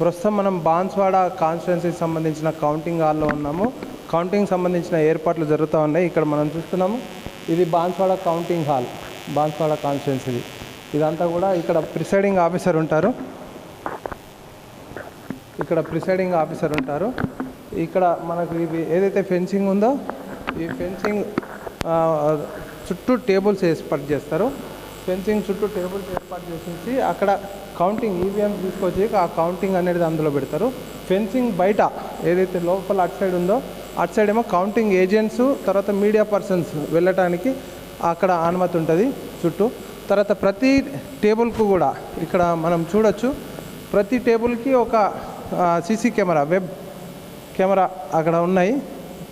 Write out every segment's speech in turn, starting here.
ప్రస్తుతం మనం బాన్స్వాడ కాన్స్టిట్యున్సీకి సంబంధించిన కౌంటింగ్ హాల్లో ఉన్నాము. కౌంటింగ్ సంబంధించిన ఏర్పాట్లు జరుగుతూ ఉన్నాయి. ఇక్కడ మనం చూస్తున్నాము. ఇది బాన్స్వాడ కౌంటింగ్ హాల్ బాన్స్వాడ కాన్స్టిట్యున్సీది. ఇదంతా కూడా ఇక్కడ ప్రిసైడింగ్ ఆఫీసర్ ఉంటారు. ఇక్కడ ప్రిసైడింగ్ ఆఫీసర్ ఉంటారు. ఇక్కడ మనకు ఇది ఏదైతే ఫెన్సింగ్ ఉందో ఈ ఫెన్సింగ్ చుట్టూ టేబుల్స్ ఏర్పాటు చేస్తారు ఫెన్సింగ్ చుట్టూ టేబుల్స్ ఏర్పాటు చేసేసి అక్కడ కౌంటింగ్ ఈవీఎం తీసుకొచ్చి ఆ కౌంటింగ్ అనేది అందులో పెడతారు. ఫెన్సింగ్ బయట ఏదైతే లోపల అటు సైడ్ ఉందో అటు సైడ్ ఏమో కౌంటింగ్ ఏజెంట్స్ తర్వాత మీడియా పర్సన్స్ వెళ్ళటానికి అక్కడ అనుమతి ఉంటుంది చుట్టూ. తర్వాత ప్రతి టేబుల్కు కూడా ఇక్కడ మనం చూడొచ్చు ప్రతి టేబుల్కి ఒక సీసీ కెమెరా వెబ్ కెమెరా అక్కడ ఉన్నాయి.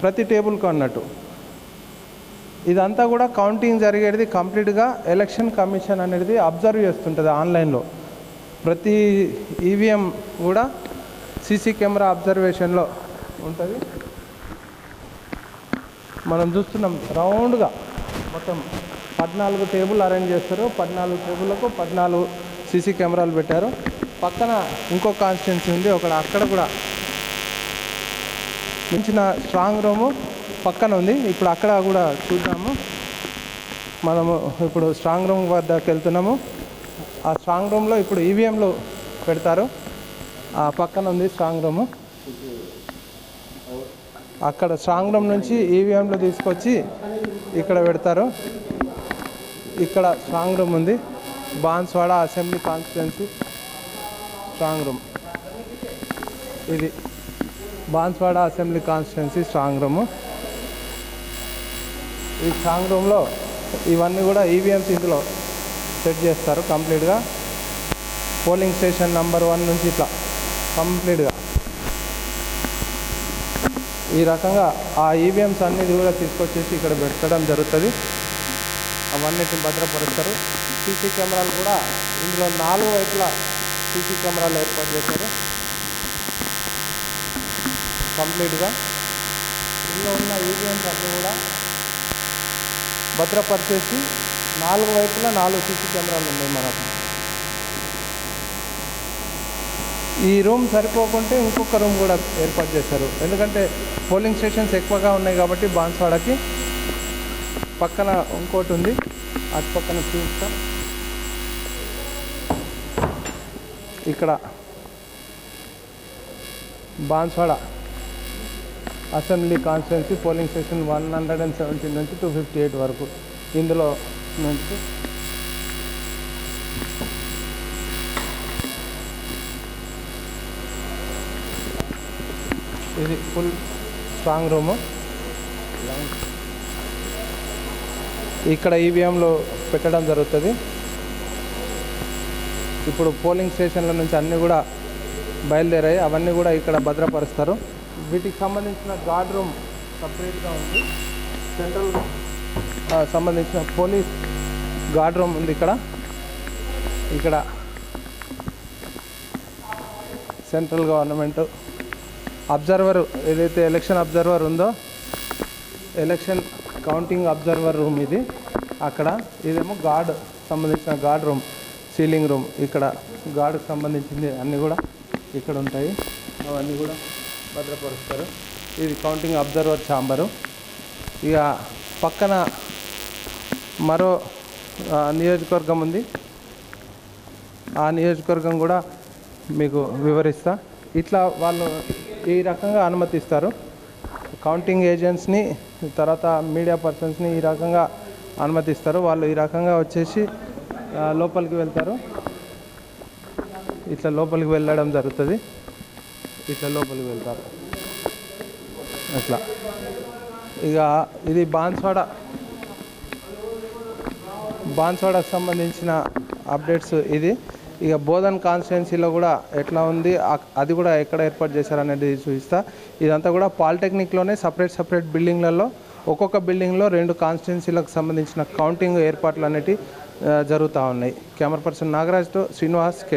ప్రతి టేబుల్కు అన్నట్టు. ఇదంతా కూడా కౌంటింగ్ జరిగేది కంప్లీట్గా ఎలక్షన్ కమిషన్ అనేది అబ్జర్వ్ చేస్తుంటుంది ఆన్లైన్లో. ప్రతి ఈవీఎం కూడా సీసీ కెమెరా అబ్జర్వేషన్లో ఉంటుంది. మనం చూస్తున్నాం రౌండ్గా మొత్తం పద్నాలుగు టేబుల్ అరేంజ్ చేస్తారు. పద్నాలుగు టేబుల్లకు పద్నాలుగు సీసీ కెమెరాలు పెట్టారు. పక్కన ఇంకో కాన్స్టిట్యున్సీ ఉంది. ఒక అక్కడ కూడా మించిన స్ట్రాంగ్ రూము పక్కన ఉంది. ఇప్పుడు అక్కడ కూడా చూద్దాము. మనము ఇప్పుడు స్ట్రాంగ్ రూమ్ వద్దకు వెళ్తున్నాము. ఆ స్ట్రాంగ్ రూమ్లో ఇప్పుడు ఈవీఎంలు పెడతారు. ఆ పక్కన ఉంది స్ట్రాంగ్ రూము. అక్కడ స్ట్రాంగ్ రూమ్ నుంచి ఈవీఎంలు తీసుకొచ్చి ఇక్కడ పెడతారు. ఇక్కడ స్ట్రాంగ్ రూమ్ ఉంది. Banswada assembly constituency strong room. ఇది Banswada assembly constituency strong room. ఈ స్ట్రాంగ్ రూమ్లో ఇవన్నీ కూడా ఈవీఎంస్ ఇందులో సెట్ చేస్తారు కంప్లీట్గా. పోలింగ్ స్టేషన్ నంబర్ వన్ నుంచి ఇట్లా కంప్లీట్గా. ఈ రకంగా ఆ ఈవీఎంస్ అన్నిటి కూడా తీసుకొచ్చేసి ఇక్కడ పెట్టడం జరుగుతుంది. అవన్నిటిని భద్రపరుస్తారు. సీసీ కెమెరాలు కూడా ఇందులో నాలుగు వైపులా సీసీ కెమెరాలు ఏర్పాటు చేశారు. కంప్లీట్గా. ఇందులో ఉన్న ఈవీఎంస్ అన్నీ కూడా భద్రపరిచేసి నాలుగు వైపులా నాలుగు సీసీ కెమెరాలు ఉన్నాయి మనకు. ఈ రూమ్ సరిపోకుంటే ఇంకొక రూమ్ కూడా ఏర్పాటు చేశారు. ఎందుకంటే పోలింగ్ స్టేషన్స్ ఎక్కువగా ఉన్నాయి కాబట్టి బాన్స్వాడకి పక్కన ఇంకోటి ఉంది. అటు పక్కన చూస్తాం. ఇక్కడ Banswada assembly constituency polling station one hundred and seventeen నుంచి టూ ఫిఫ్టీ ఎయిట్ వరకు. ఇందులో నుంచి ఇది ఫుల్ స్ట్రాంగ్ రూము. ఇక్కడ ఈవీఎంలో పెట్టడం జరుగుతుంది. ఇప్పుడు పోలింగ్ స్టేషన్ల నుంచి అన్నీ కూడా బయలుదేరాయి. అవన్నీ కూడా ఇక్కడ భద్రపరుస్తారు. వీటికి సంబంధించిన గార్డ్ రూమ్ సపరేట్గా ఉంది. సెంట్రల్ సంబంధించిన పోలీస్ గార్డ్ రూమ్ ఉంది ఇక్కడ. ఇక్కడ సెంట్రల్ గవర్నమెంట్ అబ్జర్వర్ ఏదైతే ఎలక్షన్ అబ్జర్వర్ ఉందో ఎలక్షన్ కౌంటింగ్ అబ్జర్వర్ రూమ్ ఇది. అక్కడ ఇదేమో గార్డ్ సంబంధించిన గార్డ్ రూమ్ సీలింగ్ రూమ్ ఇక్కడ గార్డ్కి సంబంధించింది అన్నీ కూడా ఇక్కడ ఉంటాయి. అవన్నీ కూడా భద్రపరుస్తారు. ఇది కౌంటింగ్ అబ్జర్వర్ ఛాంబరు ఇక పక్కన మరో నియోజకవర్గం ఉంది. ఆ నియోజకవర్గం కూడా మీకు వివరిస్తా. ఇట్లా వాళ్ళు ఈ రకంగా అనుమతిస్తారు. కౌంటింగ్ ఏజెంట్స్ని తర్వాత మీడియా పర్సన్స్ని ఈ రకంగా అనుమతిస్తారు. వాళ్ళు ఈ రకంగా వచ్చేసి లోపలికి వెళ్తారు. ఇట్లా లోపలికి వెళ్ళడం జరుగుతుంది. ఇట్లా లోపలికి వెళ్తారు. అట్లా. ఇక ఇది బాన్స్వాడ. బాన్స్వాడకు సంబంధించిన అప్డేట్స్ ఇది. ఇక బోధన్ కాన్స్టిట్యున్సీలో కూడా ఎట్లా ఉంది అది కూడా ఎక్కడ ఏర్పాటు చేశారనేది చూపిస్తా. ఇదంతా కూడా పాలిటెక్నిక్లోనే సపరేట్ సపరేట్ బిల్డింగ్లలో ఒక్కొక్క బిల్డింగ్లో రెండు కాన్స్టిట్యున్సీలకు సంబంధించిన కౌంటింగ్ ఏర్పాట్లు అనేవి జరుగుతూ ఉన్నాయి. కెమెరా పర్సన్ నాగరాజ్తో శ్రీనివాస్ కే